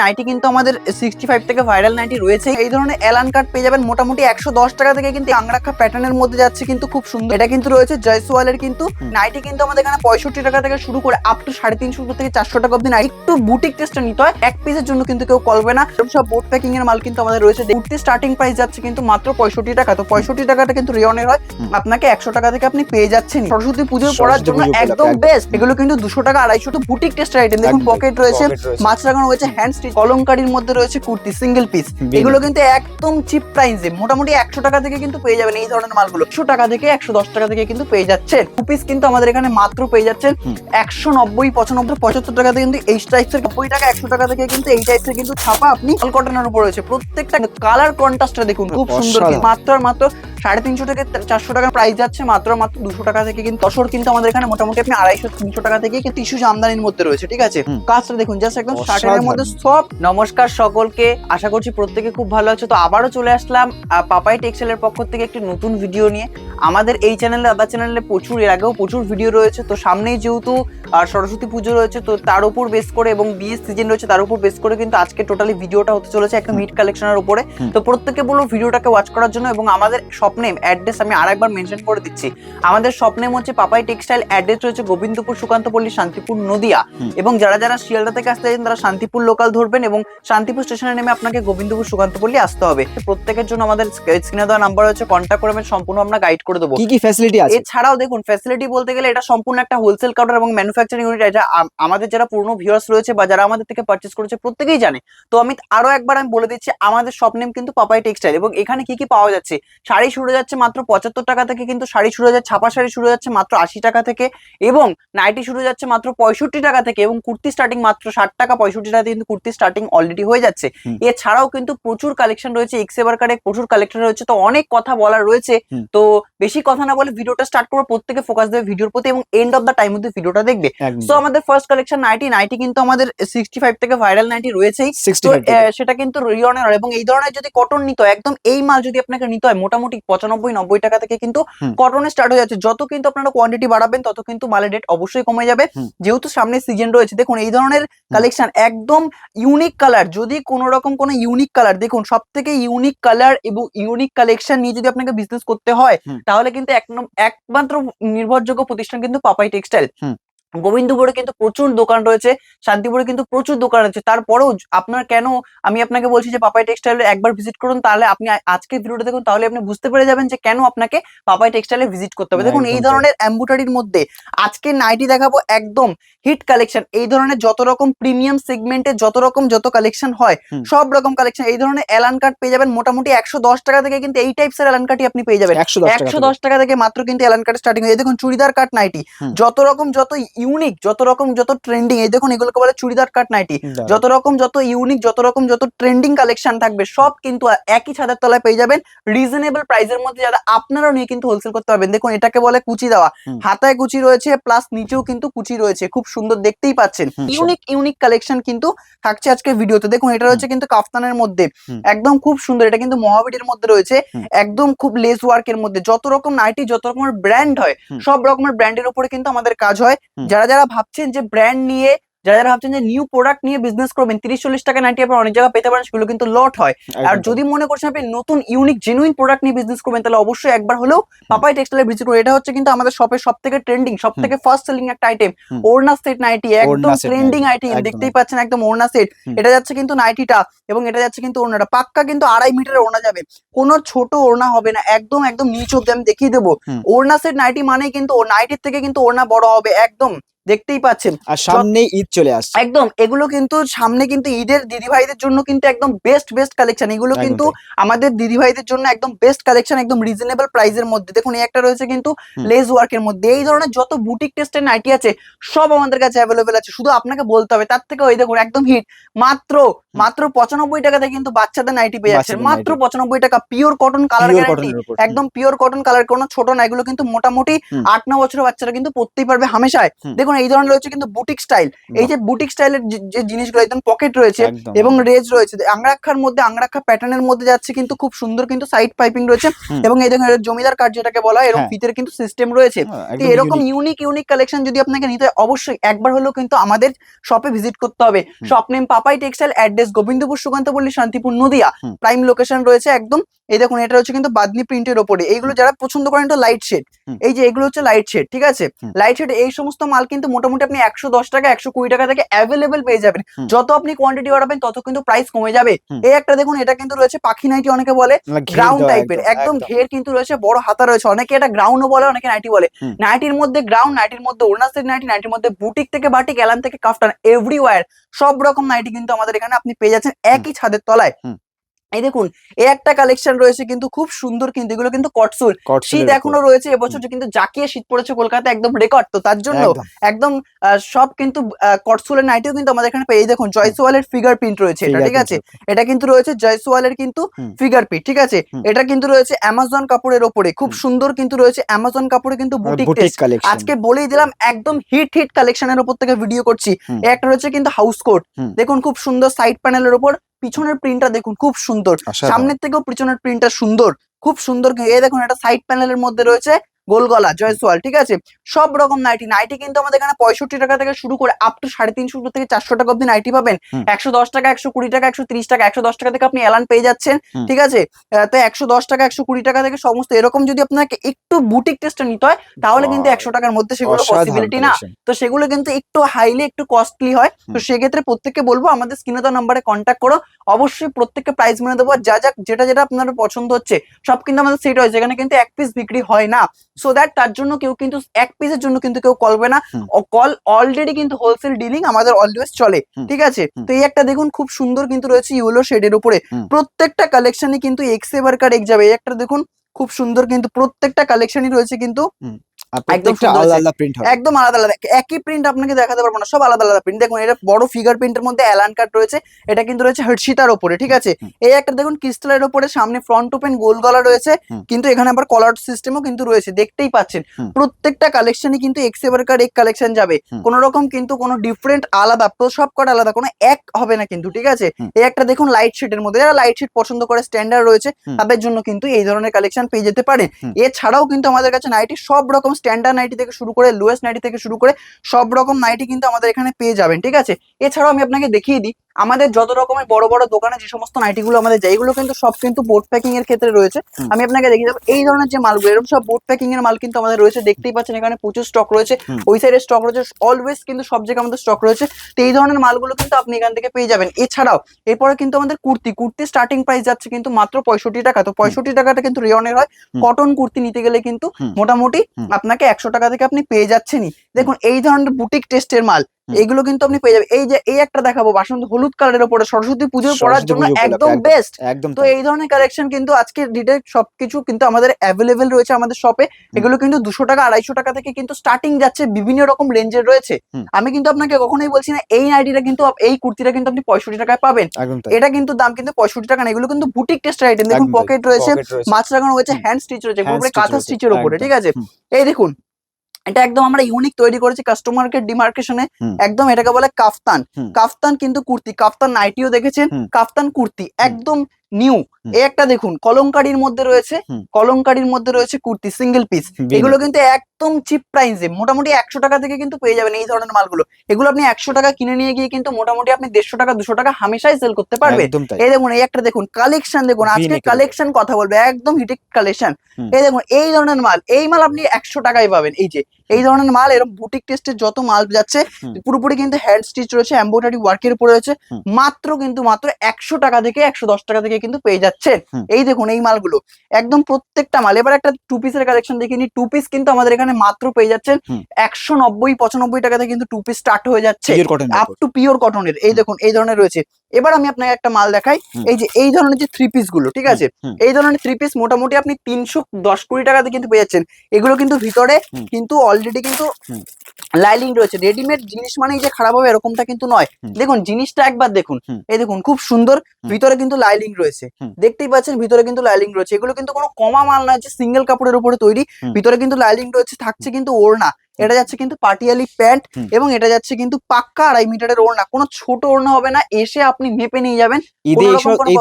Nightie কিন্তু আমাদের sixty five থেকে ভাইরাল নাইটি রয়েছে। এই ধরনের এলান কার্ড পেয়ে যাবেন মোটামুটি একশো দশ টাকা থেকে কিন্তু আংরাখা প্যাটার্নের মধ্যে যাচ্ছে কিন্তু খুব সুন্দর। এটা কিন্তু রয়েছে জয়সওয়ালের কিন্তু নাইটি কিন্তু আমাদের এখানে পঁয়ষট্টি টাকা থেকে শুরু করে আপ টু সাড়ে তিনশো থেকে চারশো টাকা অব্দি নাইটি একটু বুটিক টেস্টটা নিতে হয় এক পিসের জন্য কিন্তু কেউ করবে না। সব বোট প্যাকিং এর মাল কিন্তু আমাদের রয়েছে। কুর্তি স্টার্টিং প্রাইস যাচ্ছে কিন্তু মাত্র পঁয়ষট্টি টাকা। তো পঁয়ষট্টি টাকাটা কিন্তু রিয়নের হয়। আপনাকে একশো টাকা থেকে আপনি পেয়ে যাচ্ছেন সরস্বতী পুজো পড়ার জন্য একদম। বেস্ট এগুলো কিন্তু দুশো টাকা আড়াইশো তো বুটিক টেস্ট আইটেম দেখুন পকেট রয়েছে রয়েছে। মাছ লাগানো রয়েছে হ্যান্ড স্টিচ কলমকারির মধ্যে রয়েছে কুর্তি সিঙ্গেল পিস এগুলো কিন্তু একদম চিপ প্রাইসে মোটামুটি একশো টাকা থেকে কিন্তু পেয়ে যাবেন এই ধরনের মালগুলো। একশো টাকা থেকে একশো দশ টাকা থেকে কিন্তু পেয়ে যাচ্ছেন। টু পিস কিন্তু আমাদের এখানে মাত্র পেয়ে যাচ্ছেন একশো নব্বই পঁচানব্বই পঁচাত্তর টাকা থেকে কিন্তু এই টাইপসের নব্বই টাকা একশো টাকা থেকে কিন্তু এই টাইপসের কিন্তু ছাপা আপনি কটনের উপর রয়েছে। প্রত্যেকটা কালার কন্ট্রাস্টটা দেখুন খুব সুন্দর মাত্র আর মাত্র সাড়ে তিনশো থেকে চারশো টাকা প্রাইস যাচ্ছে মাত্র মাত্র দুশো টাকা থেকে কিন্তু তসর কিন্তু আমাদের এখানে মোটামুটি আপনি আড়াইশো তিনশো টাকা থেকে কিন্তু টিস্যু আমদানির মধ্যে রয়েছে ঠিক আছে? কাজটা দেখুন জাস্ট একদম শার্টের অসাধারণ। মধ্যে সব, নমস্কার সকলকে। আশা করছি প্রত্যেকে খুব ভালো আছে। তো আবারও চলে আসলাম পাপাই টেক্সেলের পক্ষ থেকে একটি নতুন ভিডিও নিয়ে। আমাদের এই চ্যানেলে আদার চ্যানেলে প্রচুর এর আগেও প্রচুর ভিডিও রয়েছে। তো সামনেই যেহেতু সরস্বতী পুজো রয়েছে তো তার উপর বেস করে এবং বিয়ের সিজন রয়েছে তার উপর বেস করে কিন্তু আজকে টোটালি ভিডিওটা হতে চলেছে একটা মিট কালেকশনের উপরে। তো প্রত্যেককে বলব ভিডিওটাকে ওয়াচ করার জন্য এবং আমাদের স্বপ্নেম অ্যাড্রেস আমি আরেকবার মেনশন করে দিচ্ছি। আমাদের স্বপ্নেম হচ্ছে পাপাই টেক্সটাইল অ্যাড্রেস রয়েছে গোবিন্দপুর সুকান্তপল্লী শান্তিপুর নদিয়া। এবং যারা যারা শিয়ালদা থেকে আসতে চাইছেন তারা শান্তিপুর লোকাল ধরবেন এবং শান্তিপুর স্টেশনে নেমে আপনাকে গোবিন্দপুর সুকান্তপল্লী আসতে হবে। প্রত্যেকের জন্য আমাদের স্ক্রিনে দেওয়া নাম্বার হচ্ছে কন্ট্যাক্ট করে আমি সম্পূর্ণ আমরা গাইড করে দেবো। কি কি ফ্যাসিলিটি আছে? এছাড়াও দেখুন ফ্যাসিলিটি বলতে গেলে এটা সম্পূর্ণ একটা হোলসেল কাউন্টার এবং ম্যানুফ্যাকচারিং ইউনিট এটা আমাদের যারা পুরনো ভিউয়ার্স রয়েছে বা যারা আমাদের থেকে পারচেস করেছে প্রত্যেকেই জানে। তো আমি আরও একবার আমি বলে দিচ্ছি আমাদের শপ নেম কিন্তু পাপাই টেক্সটাইল এবং এখানে কি কি পাওয়া যাচ্ছে? শাড়ি শুরু যাচ্ছে মাত্র পঁচাত্তর টাকা থেকে কিন্তু শাড়ি শুরু যাচ্ছে ছাপা শাড়ি শুরু যাচ্ছে মাত্র আশি টাকা থেকে এবং নাইটি শুরু যাচ্ছে মাত্র পঁয়ষট্টি টাকা থেকে এবং কুর্তি স্টার্টিং মাত্র ষাট টাকা পঁয়ষট্টি টাকা থেকে কিন্তু কুর্তি স্টার্টিং অলরেডি হয়ে যাচ্ছে। এছাড়াও কিন্তু প্রচুর কালেকশন রয়েছে এক্সেবার কার্ডে প্রচুর কালেকশন রয়েছে তো অনেক কথা বলার রয়েছে। তো বেশি কথা না বলে ভিডিওটা স্টার্ট করব প্রত্যেকে ফোকাস দেবে ভিডিওর প্রতি এবং এন্ড অফ দ্য টাইম মধ্যে ভিডিওটা দেখবে। সো আমাদের ফার্স্ট কালেকশন নাইটি নাইটি কিন্তু আমাদের সিক্সটি ফাইভ থেকে ভাইরাল নাইটি রয়েছেই। 65 তো থেকে। আহ, সেটা কিন্তু রিয়নের এবং এই ধরনের যদি কটন নিতে হয় একদম এই মাল যদি আপনাকে নিতে হয় মোটামুটি পঁচানব্বই নব্বই টাকা থেকে কিন্তু। কটনে স্টার্ট হয়ে যাচ্ছে। যত কিন্তু আপনারা কোয়ান্টিটি বাড়াবেন তত কিন্তু মালের রেট অবশ্যই কমে যাবে। যেহেতু সামনে সিজন রয়েছে দেখুন এই ধরনের কালেকশন একদম ইউনিক কালার যদি কোনো রকম কোনো ইউনিক কালার দেখুন সব থেকে ইউনিক কালার এবং ইউনিক কালেকশন নিয়ে যদি আপনাকে বিজনেস করতে হয়। তাহলে কিন্তু একমাত্র নির্ভরযোগ্য প্রতিষ্ঠান কিন্তু পাপাই টেক্সটাইল। গোবিন্দপুরে কিন্তু প্রচুর দোকান রয়েছে শান্তিপুরে কিন্তু প্রচুর দোকান রয়েছে। তারপরেও আপনার কেন আমি আপনাকে বলছি যে পাপাই টেক্সটাইলে একবার ভিজিট করুন তাহলে আপনি আ- আজকের ভিডিওটা দেখুন তাহলে আপনি বুঝতে পেরে যাবেন যে কেন আপনাকে পাপাই টেক্সটাইলে ভিজিট করতে হবে। দেখুন এই ধরনের অ্যাম্বুটারির মধ্যে আজকে নাইটি দেখাবো একদম হিট কালেকশন এই ধরনের যত রকম প্রিমিয়াম সেগমেন্টে যত রকম যত কালেকশন হয় সব রকম কালেকশন এই ধরনের অ্যালান কার্ড পেয়ে যাবেন মোটামুটি একশো দশ টাকা থেকে কিন্তু এই টাইপসের এলান কার্ডই আপনি পেয়ে যাবেন। একশো দশ টাকা থেকে। মাত্র কিন্তু এলান কার্ড স্টার্টিং হয়ে দেখুন চুড়িদার কাট নাইটি যত রকম যত ইউনিক যত রকম যত ট্রেন্ডিং এই দেখুন এগুলোকে বলে চুড়িদার কাট নাইটি যত রকম যত ইউনিক যত রকম যত ট্রেন্ডিং কালেকশন থাকবে সব কিন্তু একই ছাদের তলায় পেয়ে যাবেন। রিজনেবল প্রাইসের মধ্যে যারা আপনারাও নিয়ে কিন্তু হোলসেল করতে পারবেন। দেখুন এটাকে বলে কুচি দেওয়া। হাতায় কুচি রয়েছে প্লাস নিচেও কিন্তু কুচি রয়েছে। খুব সুন্দর দেখতেই পাচ্ছেন। ইউনিক ইউনিক কালেকশন কিন্তু থাকছে আজকে ভিডিওতে। দেখুন এটা রয়েছে কিন্তু কাফতানের মধ্যে। একদম খুব সুন্দর। এটা কিন্তু মহাবিডির মধ্যে রয়েছে। একদম খুব লেস ওয়ার্কের মধ্যে। যত রকম নাইটি যত রকমের ব্র্যান্ড হয় সব রকমের ব্র্যান্ডের উপরে কিন্তু আমাদের কাজ হয়। যারা যারা ভাবছেন যে ব্র্যান্ড নিয়ে যারা যারা ভাবছেন যে নিউ প্রোডাক্ট নিয়ে বিজনেস করবেন তিরিশ চল্লিশ টাকা নাইটি আপনি অনেক জায়গায় পেতে পারেন সেগুলো কিন্তু লট হয়। আর যদি মনে করছেন আপনি নতুন ইউনিক জেনুইন প্রোডাক্ট নিয়ে বিজনেস করবেন তাহলে অবশ্যই একবার হলেও পাপাই টেক্সটাইলে ভিজিট করুন। এটা হচ্ছে কিন্তু আমাদের শপের সব থেকে ট্রেন্ডিং সব থেকে ফার্স্ট সেলিং একটা আইটেম। ওড়না সেট নাইটি একদম ট্রেন্ডিং আইটেম দেখতেই পাচ্ছেন একদম ওড়না সেট এটা যাচ্ছে কিন্তু নাইটিটা এবং এটা যাচ্ছে কিন্তু ওড়নাটা পাক্কা কিন্তু আড়াই মিটারের ওড়না যাবে। কোনো ছোট ওড়না হবে না একদম একদম নিচ অব্দি আমি দেখিয়ে দেবো। ওড়না সেট নাইটি মানে কিন্তু নাইটির থেকে কিন্তু ওড়না বড় হবে একদম। দেখতেই পাচ্ছেন। আর সামনে ঈদ চলে আসছে। একদম এগুলো কিন্তু সামনে কিন্তু ঈদের দিদিভাইদের জন্য কিন্তু একদম বেস্ট বেস্ট কালেকশন এগুলো কিন্তু আমাদের দিদিভাইদের জন্য একদম বেস্ট কালেকশন একদম রিজনেবল প্রাইস এর মধ্যে। দেখুন এই একটা রয়েছে কিন্তু লেজ ওয়ার্ক এর মধ্যে। এই ধরনের যত বুটিক টেস্টের নাইটি আছে সব আমাদের কাছে অ্যাভেলেবেল আছে। শুধু আপনাকে বলতে হবে তার থেকে ওই দেখুন একদম হিট মাত্র মাত্র পঁচানব্বই টাকাতে কিন্তু বাচ্চাদের নাইটি পেয়ে যাচ্ছে। মাত্র পঁচানব্বই টাকা পিওর কটন কালার গ্যারান্টি। একদম পিওর কটন কালার কোনো ছোট না এগুলো কিন্তু মোটামুটি আট ন বছরের বাচ্চারা কিন্তু পরতেই পারবে হামেশায়। দেখুন এই ধরনের রয়েছে কিন্তু বুটিক স্টাইল এই যে বুটিক স্টাইলের যে জিনিসগুলো একদম পকেট রয়েছে এবং রেজ রয়েছে। আংরাক্ষার মধ্যে আংরাক্ষা প্যাটার্নের মধ্যে যাচ্ছে কিন্তু খুব সুন্দর কিন্তু সাইড পাইপিং রয়েছে। এবং এই দেখুন এর জমিদার কার্ড যেটাকে বলা হয় এরকম হ্যাঁ। ফিতের কিন্তু সিস্টেম রয়েছে। হ্যাঁ, তো এরকম ইউনিক ইউনিক কালেকশন যদি আপনাকে নিতে হয় অবশ্যই একবার হলেও কিন্তু আমাদের শপে ভিজিট করতে হবে। Shop name Papai textile address address Gobindapur Sukantapalli Shantipur Nadia prime location রয়েছে একদম। এই দেখুন এটা হচ্ছে কিন্তু বাদনি প্রিন্টের ওপরে। এইগুলো যারা পছন্দ করেন তো লাইট শেড এই যে এগুলো হচ্ছে লাইট শেড ঠিক আছে? লাইট শেড এই সমস্ত মাল কিন্তু মোটামুটি আপনি একশো দশ টাকা একশো কুড়ি টাকা থেকে অ্যাভেলেবেল পেয়ে যাবেন। যত আপনি কোয়ান্টিটি বাড়াবেন তত কিন্তু প্রাইস কমে যাবে। এই একটা দেখুন এটা কিন্তু রয়েছে পাখি নাইটি অনেকে বলে গ্রাউন্ড টাইপের একদম ঘের কিন্তু রয়েছে বড় হাতা রয়েছে। অনেকে এটা গ্রাউন্ডও বলে অনেকে নাইটি বলে। নাইটির মধ্যে গ্রাউন্ড নাইটির মধ্যে ওড়নাসের নাইটি নাইটির মধ্যে বুটিক থেকে বাটিক এলান থেকে কাফটান এভরিওয়ার সব রকম নাইটি কিন্তু আমাদের এখানে আপনি পেয়ে যাচ্ছেন একই ছাদের তলায়। এই দেখুন এই একটা কালেকশন রয়েছে কিন্তু খুব সুন্দর কিন্তু এগুলো কিন্তু কটসুল শীত এখনও রয়েছে এবছর কিন্তু জাকিয়ে শীত পড়েছে কলকাতা একদম রেকর্ড তো তার জন্য একদম। সব কিন্তু কটসুলের নাইটিও কিন্তু আমাদের এখানে পেয়ে এই দেখুন জয়সওয়ালের ফিগার প্রিন্ট রয়েছে এটা ঠিক আছে? এটা কিন্তু রয়েছে জয়সওয়ালের কিন্তু ফিগার প্রিন্ট ঠিক আছে? এটা কিন্তু রয়েছে অ্যামাজন কাপড়ের ওপরে খুব সুন্দর কিন্তু রয়েছে অ্যামাজন কাপড়ে কিন্তু। বুটিক আজকে বলেই দিলাম একদম হিট হিট কালেকশনের উপর থেকে ভিডিও করছি। একটা রয়েছে কিন্তু হাউস কোট দেখুন খুব সুন্দর সাইড প্যানেলের ওপর পিছনের প্রিন্টটা দেখুন খুব সুন্দর। সামনের থেকেও পিছনের প্রিন্টটা সুন্দর খুব সুন্দর। এ দেখুন একটা সাইড প্যানেলের মধ্যে রয়েছে। গোল গলা জয়সওয়াল ঠিক আছে? সব রকম নাইটি নাইটি কিন্তু আমাদের এখানে পঁয়ষট্টি টাকা থেকে শুরু করে আপ টু সাড়ে তিনশো থেকে চারশো টাকা অব্দি নাইটি পাবেন। একশো দশ টাকা একশো কুড়ি টাকা একশো ত্রিশ টাকা একশো দশ টাকা থেকে আপনি এলান পেয়ে যাচ্ছেন ঠিক আছে? তো একশো দশ টাকা একশো কুড়ি টাকা থেকে সমস্ত এরকম যদি আপনাকে একটু বুটিক টেস্টে নিতে হয় তাহলে কিন্তু একশো টাকার মধ্যে সেগুলো পসিবিলিটি না। তো সেগুলো কিন্তু একটু হাইলি একটু কস্টলি হয়। তো সেক্ষেত্রে প্রত্যেককে বলব আমাদের স্ক্রিনে দেওয়া নাম্বারে কন্ট্যাক্ট করো। অবশ্যই প্রত্যেককে প্রাইস মেনে দেবো। যা যা যেটা যেটা আপনার পছন্দ হচ্ছে সব কিন্তু আমাদের সেট হয়েছে এখানে কিন্তু এক পিস বিক্রি হয় না। সো দ্যাট তার জন্য কেউ কিন্তু এক পিসের জন্য কিন্তু কেউ কলবে না। কল অলরেডি কিন্তু হোলসেল ডিলিং আমাদের অলওয়েজ চলে ঠিক আছে? তো এই একটা দেখুন খুব সুন্দর কিন্তু রয়েছে ইউলো শেডের উপরে। প্রত্যেকটা কালেকশনই কিন্তু এক্স এবার কার এক যাবে। এই একটা দেখুন খুব সুন্দর কিন্তু প্রত্যেকটা কালেকশনই রয়েছে কিন্তু একদম প্রত্যেকটা সুন্দর আলাদা আছে। আলাদা প্রিন্ট হবে। একদম আলাদা আলাদা। একই প্রিন্ট আপনাকে দেখাতে পারব না সব আলাদা আলাদা প্রিন্ট দেখুন এটা বড় ফিগার প্রিন্টের মধ্যে অ্যালান কাট রয়েছে এটা কিন্তু রয়েছে হর্ষিতার ওপরে ঠিক আছে? হুম। এই একটা দেখুন ক্রিস্টালের ওপরে সামনে ফ্রন্ট ওপেন গোল গলা রয়েছে কিন্তু এখানে আবার কলার সিস্টেমও কিন্তু রয়েছে দেখতেই পাচ্ছেন। প্রত্যেকটা কালেকশনই কিন্তু এক্স এক কালেকশন যাবে। কোন রকম কিন্তু কোনো ডিফারেন্ট আলাদা সব কটা আলাদা কোনো এক হবে না কিন্তু ঠিক আছে? এই একটা দেখুন লাইট শেডের মধ্যে যারা লাইট শেড পছন্দ করে স্ট্যান্ডার্ড রয়েছে তাদের জন্য কিন্তু এই ধরনের কালেকশন পেয়ে যেতে হুম। এছাড়াও কিন্তু আমাদের কাছে নাইটি সব রকম স্ট্যান্ডার্ড নাইটি থেকে শুরু করে লোয়েস্ট নাইটি থেকে শুরু করে সব রকম নাইটি কিন্তু আমাদের এখানে পেয়ে যাবেন, ঠিক আছে? এছাড়াও আমি আপনাকে দেখিয়ে দিই আমাদের যত রকমের বড় বড় দোকানে যে সমস্ত নাইটিগুলো আমাদের যায় এগুলো কিন্তু সব কিন্তু বোর্ড প্যাকিং এর ক্ষেত্রে রয়েছে। আমি আপনাকে দেখিয়ে দেবো এই ধরনের যে মালগুলো এরকম সব বোর্ড প্যাকিং এর মাল কিন্তু আমাদের রয়েছে দেখতেই পাচ্ছেন এখানে প্রচুর স্টক রয়েছে। ওই সাইডে স্টক রয়েছে অলওয়েজ কিন্তু সব জায়গায় আমাদের স্টক রয়েছে। তো এই ধরনের মালগুলো কিন্তু আপনি এখান থেকে পেয়ে যাবেন। এছাড়াও এরপরে কিন্তু আমাদের কুর্তি কুর্তি স্টার্টিং প্রাইস যাচ্ছে কিন্তু মাত্র পঁয়ষট্টি টাকা। তো পঁয়ষট্টি টাকাটা কিন্তু রেয়নের হয়। কটন কুর্তি নিতে গেলে কিন্তু মোটামুটি আপনাকে একশো টাকা থেকে আপনি পেয়ে যাচ্ছেনই। দেখুন এই ধরনের বুটিক টেস্টের মাল। এগুলো কিন্তু আপনি পেয়ে যাবেন। এই যে এই একটা দেখাবো বাসন্ত হলুদ কালারের উপরে সরস্বতী পুজোর পড়ার জন্য একদম। বেস্ট একদম তো এই ধরনের কালেকশন কিন্তু আজকে ডিটেল সবকিছু কিন্তু আমাদের অ্যাভেলেবেল রয়েছে আমাদের শপে এগুলো কিন্তু দুশো টাকা আড়াইশো টাকা থেকে কিন্তু স্টার্টিং যাচ্ছে বিভিন্ন রকম রেঞ্জের রয়েছে। আমি কিন্তু আপনাকে কখনোই বলছি না এই নাইটিটা কিন্তু এই কুর্তিটা কিন্তু আপনি পঁয়ষট্টি টাকায় পাবেন। এটা কিন্তু দাম কিন্তু পঁয়ষট্টি টাকা না এগুলো কিন্তু বুটিক টেস্টের আইটেম দেখুন পকেট রয়েছে মাছ লাগানো রয়েছে হ্যান্ড স্টিচ রয়েছে কাঁথা স্টিচের উপরে ঠিক আছে? এই দেখুন এটা একদম আমরা ইউনিক তৈরি করেছি কাস্টমারকে ডিমার্কেশনে। একদম এটাকে বলে কাফতান। কাফতান কিন্তু কুর্তি কাফতান নাইটিও দেখেছেন। কাফতান কুর্তি একদম নিউ। এই একটা দেখুন কলমকারির মধ্যে রয়েছে কলঙ্কারির মধ্যে রয়েছে কুর্তি সিঙ্গেল পিস এগুলো কিন্তু একদম চিপ প্রাইসে মোটামুটি একশো টাকা থেকে কিন্তু পেয়ে যাবেন এই ধরনের মালগুলো। এগুলো আপনি একশো টাকা কিনে নিয়ে গিয়ে কিন্তু মোটামুটি আপনি দেড়শো টাকা দুশো টাকা হামেশাই সেল করতে পারবে। এই দেখুন এই একটা দেখুন কালেকশন দেখুন আজকে কালেকশন কথা বলবে একদম হিটিক কালেকশন এই দেখুন এই ধরনের মাল এই মাল আপনি একশো টাকায় পাবেন এই যে এই ধরনের মাল এরকম বুটিক টেস্টের যত মাল যাচ্ছে পুরোপুরি কিন্তু হ্যান্ড স্টিচ রয়েছে এম্ব্রয়ডারি ওয়ার্কের উপরে রয়েছে মাত্র কিন্তু মাত্র একশো টাকা থেকে একশো দশ টাকা থেকে কিন্তু পেয়ে যাচ্ছে এই দেখুন এই মালগুলো একদম প্রত্যেকটা মাল। এবার একটা টু পিসের কালেকশন দেখে নি টু পিস কিন্তু আমাদের এখানে মাত্র পেয়ে যাচ্ছেন একশো নব্বই পঁচানব্বই টাকা থেকে কিন্তু টু পিস স্টার্ট হয়ে যাচ্ছে। আপ টু পিওর কটনের এই দেখুন এই ধরনের রয়েছে। এবার আমি আপনাকে একটা মাল দেখাই। এই যে এই ধরনের যে থ্রি পিসগুলো ঠিক আছে? এই ধরনের থ্রি পিস মোটামুটি আপনি তিনশো দশ কোটি টাকাতে কিন্তু পেয়ে যাচ্ছেন। এগুলো কিন্তু ভিতরে কিন্তু অলরেডি কিন্তু। লাইলিং রয়েছে রেডিমেড জিনিস মানেই যে খারাপ হবে এরকমটা কিন্তু নয়। দেখুন জিনিসটা একবার দেখুন। এই দেখুন খুব সুন্দর ভিতরে কিন্তু লাইলিং রয়েছে। দেখতেই পাচ্ছেন ভিতরে কিন্তু লাইলিং রয়েছে। এগুলো কিন্তু কোনো কমা মাল নয় যে সিঙ্গেল কাপড়ের উপরে তৈরি। ভিতরে কিন্তু লাইলিং রয়েছে থাকছে কিন্তু ওড়না। এটা যাচ্ছে কিন্তু পাটিয়ালি প্যান্ট এবং এটা যাচ্ছে কিন্তু পাক্কা আড়াই মিটারের ওড়না। কোনো ছোট ওড়না হবে না এসে আপনি মেপে নিয়ে যাবেন। এই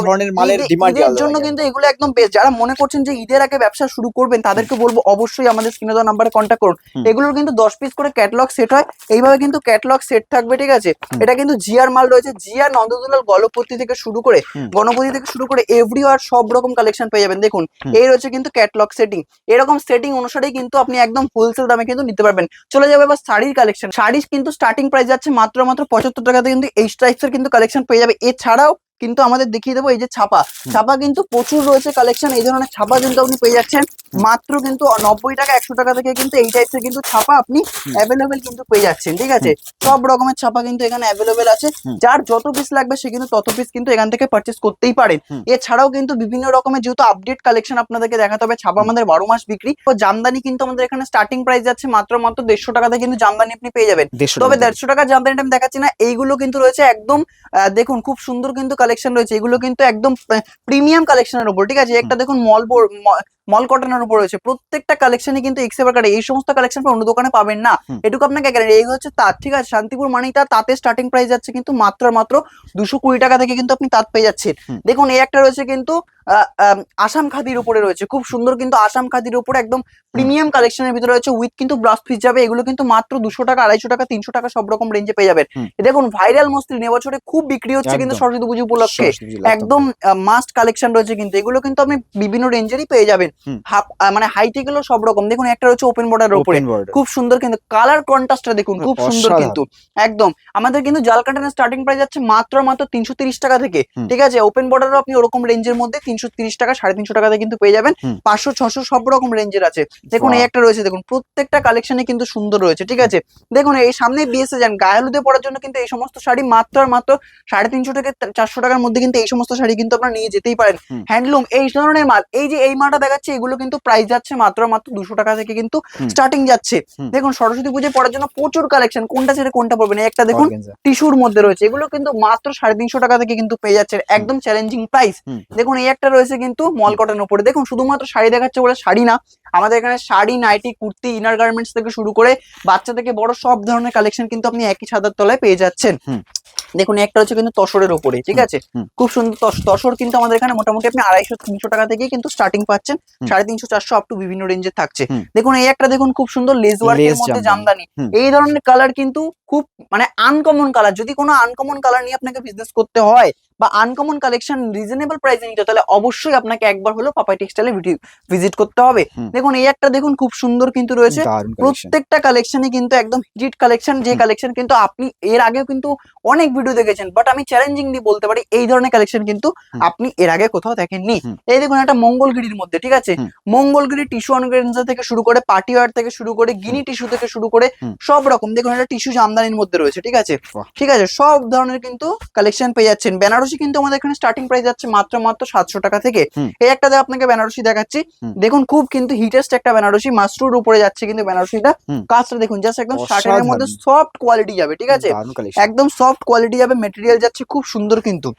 ধরনের মালের ডিমান্ড ঈদের জন্য কিন্তু এগুলো একদম বেস্ট যারা মনে করছেন যে ঈদের আগে ব্যবসা শুরু করবেন তাদেরকে বলব অবশ্যই আমাদের স্ক্রিনে দেওয়া নাম্বারে কন্ট্যাক্ট করুন। এগুলোর কিন্তু দশ পিস করে ক্যাটলগ সেট হয় এইভাবে কিন্তু ক্যাটলগ সেট থাকবে ঠিক আছে? এটা কিন্তু জিয়ার মাল রয়েছে। জিয়া নন্দদুলাল গলপতি থেকে শুরু করে গণপতি থেকে শুরু করে এভরি আর সব রকম কালেকশন পেয়ে যাবেন। দেখুন এই রয়েছে কিন্তু ক্যাটলগ সেটিং এরকম সেটিং অনুসারেই কিন্তু আপনি একদম হোলসেল দামে কিন্তু নিতে পারবেন। চলে যাবে এবার শাড়ির কালেকশন শাড়ি কিন্তু স্টার্টিং প্রাইস যাচ্ছে মাত্র মাত্র পঁচাত্তর টাকাতে কিন্তু এই এর কিন্তু কালেকশন পেয়ে যাবে। এছাড়াও কিন্তু আমাদের দেখিয়ে দেবো এই যে ছাপা। ছাপা কিন্তু প্রচুর রয়েছে কালেকশন এই ধরনের ছাপা কিন্তু আপনি পেয়ে যাচ্ছেন। মাত্র কিন্তু নব্বই টাকা একশো টাকা থেকে কিন্তু এই টাইপস এর কিন্তু ছাপা আপনি অ্যাভেলেবেল কিন্তু পেয়ে যাচ্ছেন ঠিক আছে? সব রকমের ছাপা কিন্তু এখানে অ্যাভেলেবেল আছে। যার যত পিস লাগবে সে কিন্তু তত পিস কিন্তু এখান থেকে পারচেস করতেই পারেন। এছাড়াও কিন্তু বিভিন্ন রকমের যেহেতু আপডেট কালেকশন আপনাদেরকে দেখাতে হবে ছাপা আমাদের বারো মাস বিক্রি। তো জামদানি কিন্তু আমাদের এখানে স্টার্টিং প্রাইস যাচ্ছে মাত্র মাত্র দেড়শো টাকাতে কিন্তু জামদানি আপনি পেয়ে যাবেন। তবে দেড়শো টাকার জামদানিটা আমি দেখাচ্ছি না এইগুলো কিন্তু রয়েছে একদম দেখুন খুব সুন্দর কিন্তু কালেকশন রয়েছে। এগুলো কিন্তু একদম প্রিমিয়াম কালেকশনের উপর ঠিক আছে? একটা দেখুন মল মল কটনের উপর রয়েছে। প্রত্যেকটা কালেকশনে কিন্তু এক্সেবার কার্ড এই সমস্ত কালেকশন অন্য দোকানে পাবেন না। এটুকু আপনাকে গ্যারান্টি এই হচ্ছে তার ঠিক আছে? শান্তিপুর মানেই তার তাঁতের স্টার্টিং প্রাইস যাচ্ছে কিন্তু মাত্র মাত্র দুশো কুড়ি টাকা থেকে কিন্তু আপনি তাঁত পেয়ে যাচ্ছেন। দেখুন এই একটা রয়েছে কিন্তু আসাম খাদির উপরে রয়েছে। খুব সুন্দর কিন্তু আসাম খাদির উপরে একদম প্রিমিয়াম কালেকশনের ভিতরে রয়েছে। উইথ কিন্তু ব্রাশ পিস যাবে। এগুলো কিন্তু মাত্র দুশো টাকা আড়াইশো টাকা তিনশো টাকা সব রকম রেঞ্জে পেয়ে যাবেন। দেখুন ভাইরাল মসলিন এবছরে খুব বিক্রি হচ্ছে কিন্তু সরস্বতী পুজো উপলক্ষে। একদম। মাস্ট কালেকশন রয়েছে কিন্তু। এগুলো কিন্তু আপনি বিভিন্ন রেঞ্জেরই পেয়ে যাবেন। মানে হাইটে গেলো সব রকম। দেখুন একটা রয়েছে ওপেন বর্ডার উপরে। খুব সুন্দর কিন্তু। কালার কন্ট্রাস্টটা দেখুন খুব সুন্দর কিন্তু। একদম। আমাদের কিন্তু জাল কাটানের স্টার্টিং প্রাইস যাচ্ছে মাত্র মাত্র তিনশো তিরিশ টাকা থেকে। ঠিক আছে? ওপেন বর্ডারও আপনি ওরকম রেঞ্জের মধ্যে তিনশো তিরিশ টাকা সাড়ে তিনশো টাকাতে কিন্তু পেয়ে যাবেন। পাঁচশো ছশো সব রকম রেঞ্জের আছে। দেখুন এই একটা রয়েছে দেখুন প্রত্যেকটা কালেকশনে কিন্তু সুন্দর রয়েছে ঠিক আছে? দেখুন এই সামনে বিএসএ যান গায়ে হলুদে পড়ার জন্য কিন্তু এই সমস্ত শাড়ি মাত্র আর মাত্র সাড়ে তিনশো থেকে চারশো টাকার মধ্যে কিন্তু এই সমস্ত শাড়ি কিন্তু আপনারা নিয়ে যেতেই পারেন। হ্যান্ডলুম এই ধরনের মাল এই যে এই মালটা দেখাচ্ছে এগুলো কিন্তু প্রাইস যাচ্ছে মাত্র মাত্র দুশো টাকা থেকে কিন্তু স্টার্টিং যাচ্ছে। দেখুন সরস্বতী পুজোয় পড়ার জন্য প্রচুর কালেকশন কোনটা ছেড়ে কোনটা পড়বেন এই একটা দেখুন টিস্যুর মধ্যে রয়েছে এগুলো কিন্তু মাত্র সাড়ে তিনশো টাকা থেকে কিন্তু পেয়ে যাচ্ছে একদম চ্যালেঞ্জিং প্রাইস দেখুন এই একটা রয়েছে কিন্তু মল কটনের উপরে। দেখুন শুধুমাত্র শাড়ি দেখাচ্ছে বলে শাড়ি না আমাদের এখানে sari nightie kurti inner garments থেকে শুরু করে বাচ্চা থেকে বড় সব ধরনের কালেকশন কিন্তু আপনি একই ছাদের তলায় পেয়ে যাচ্ছেন। দেখুন একটা হচ্ছে কিন্তু তসরের উপরে ঠিক আছে? খুব সুন্দর তসর কিন্তু আমাদের এখানে মোটামুটি আপনি আড়াইশো তিনশো টাকা থেকে কিন্তু স্টার্টিং পাচ্ছেন। সাড়ে তিনশো চারশো আপ টু বিভিন্ন রেঞ্জে থাকছে। দেখুন এই একটা দেখুন খুব সুন্দর ওয়ার্কের মধ্যে। জামদানি। এই ধরনের কালার কিন্তু খুব মানে আনকমন কালার যদি কোনো আনকমন কালার নিয়ে আপনাকে বিজনেস করতে হয় বা আনকমন কালেকশন রিজনেবল প্রাইসে নিতে তাহলে অবশ্যই আপনাকে একবার হলো পাপাই টেক্সটাইলে ভিজিট করতে হবে। দেখুন এই একটা দেখুন খুব সুন্দর কিন্তু রয়েছে। প্রত্যেকটা কালেকশনই কিন্তু একদম হিট কালেকশন যে কালেকশন কিন্তু আপনি এর আগেও কিন্তু অনেক ভিডিও দেখেছেন বাট আমি চ্যালেঞ্জিংলি বলতে পারি এই ধরনের কালেকশন কিন্তু আপনি এর আগে কোথাও দেখেননি। এই দেখুন একটা মঙ্গলগিরির মধ্যে ঠিক আছে? মঙ্গলগিরি টিস্যু অনগ্রেন্সা থেকে শুরু করে পার্টি ওয়ার থেকে শুরু করে গিনি টিস্যু থেকে শুরু করে সব রকম। দেখুন একটা টিস্যু জামদানির মধ্যে রয়েছে ঠিক আছে? ঠিক আছে সব ধরনের কিন্তু কালেকশন পেয়ে যাচ্ছেন। বেনারসি কিন্তু আমাদের এখানে স্টার্টিং প্রাইস যাচ্ছে মাত্র মাত্র সাতশো টাকা থেকে। এই একটা আপনাকে বেনারসি দেখাচ্ছি দেখুন খুব কিন্তু হিটেস্ট একটা বেনারসি মাস্টুর উপরে যাচ্ছে কিন্তু বেনারসিটা। কাজটা দেখুন জাস্ট একদম শার্টের মধ্যে সফট কোয়ালিটি যাবে ঠিক আছে? একদম সফট কোয়ালিটি যাবে মেটেরিয়াল যাচ্ছে খুব সুন্দর কিন্তু।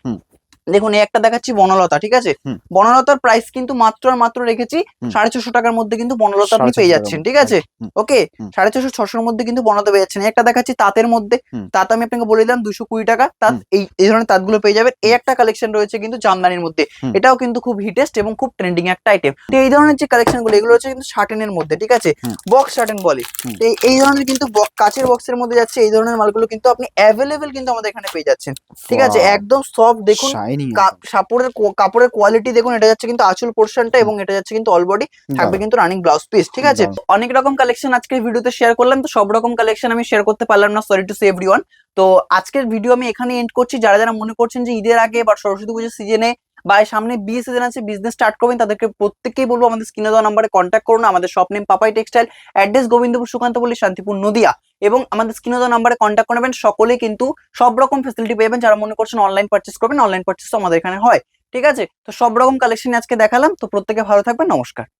দেখুন এই একটা দেখাচ্ছি বনলতা ঠিক আছে? বনলতার প্রাইস কিন্তু মাত্র আর মাত্র রেখেছি সাড়ে ছশো টাকার মধ্যে কিন্তু বনলতা আপনি পেয়ে যাচ্ছেন ঠিক আছে? ওকে সাড়ে ছশো ছশোর মধ্যে কিন্তু বনলতা পেয়ে যাচ্ছেন। একটা দেখাচ্ছি তাঁতের মধ্যে। তাঁত আমি আপনাকে বলে দিলাম দুশো কুড়ি টাকা তাঁত। এই এই ধরনের তাঁতগুলো পেয়ে যাবেন। এই একটা কালেকশন রয়েছে কিন্তু জামদানির মধ্যে। এটাও কিন্তু খুব হিটেস্ট এবং খুব ট্রেন্ডিং একটা আইটেম তো এই ধরনের যে কালেকশনগুলো এগুলো হচ্ছে কিন্তু শার্টেনের মধ্যে ঠিক আছে? বক্স শার্টেন বলে। এই- ধরনের কিন্তু কাচের বক্সের মধ্যে যাচ্ছে এই ধরনের মালগুলো কিন্তু আপনি অ্যাভেলেবেল কিন্তু আমাদের এখানে পেয়ে যাচ্ছেন। ঠিক আছে? একদম সফট দেখুন। Shining কাপড়ের কাপড়ের কোয়ালিটি দেখুন এটা যাচ্ছে কিন্তু আঁচল পোর্শনটা এবং এটা যাচ্ছে কিন্তু অল বডি থাকবে কিন্তু রানিং ব্লাউজ পিস ঠিক আছে? অনেক রকম কালেকশন আজকে ভিডিওতে শেয়ার করলাম তো সব রকম কালেকশন আমি শেয়ার করতে পারলাম না সরি টু সে এভরি তো আজকের ভিডিও আমি এখানে এন্ড করছি। যারা যারা মনে করছেন যে ঈদের আগে বা সরস্বতী পুজোর সিজনে বা সামনে বিয়ে সিজন আছে বিজনেস স্টার্ট করবেন, তাদেরকে প্রত্যেককেই বলব আমাদের স্ক্রিনে দেওয়া নাম্বারে কন্ট্যাক্ট করুন, আমাদের shop name Papai textile address Gobindapur Sukantapalli Shantipur, Nadia. এবং আমাদের স্ক্রিনে দেওয়া নাম্বারে কন্ট্যাক্ট করবেন সকলে কিন্তু সব রকম ফেসিলিটি পেয়ে যাবেন, যারা মনে করছেন অনলাইন পার্চেস করবেন অনলাইন পার্চেস আমাদের এখানে হয়। ঠিক আছে? তো সব রকম কালেকশন আজকে দেখালাম, তো প্রত্যেকে ভালো থাকবেন, নমস্কার।